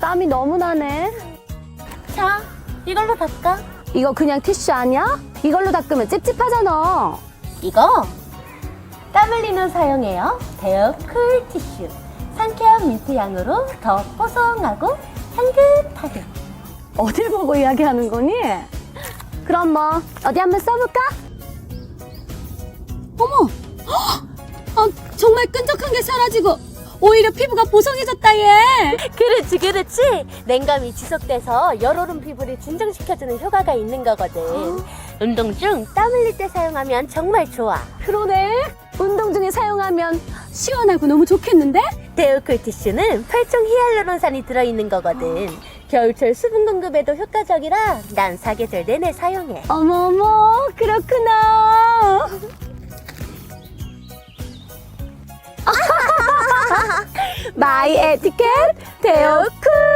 땀이 너무 나네. 자, 이걸로 닦아. 이거 그냥 티슈 아니야? 이걸로 닦으면 찝찝하잖아. 이거 땀 흘리는 사용해요. 데어 쿨 티슈. 상쾌한 민트 향으로 더 뽀송하고 향긋하게. 어딜 보고 이야기하는 거니? 그럼 뭐 어디 한번 써볼까? 어머! 아, 정말 끈적한 게 사라지고 오히려 피부가 보송해졌다 얘. 그렇지, 그렇지. 냉감이 지속돼서 열오른 피부를 진정시켜주는 효과가 있는 거거든. 운동 중 땀 흘릴 때 사용하면 정말 좋아. 그러네. 운동 중에 사용하면 시원하고 너무 좋겠는데? 데오쿨 티슈는 팔종 히알루론산이 들어있는 거거든. 겨울철 수분 공급에도 효과적이라 난 사계절 내내 사용해. 어머머 그렇구나. 마이 에티켓 대오쿤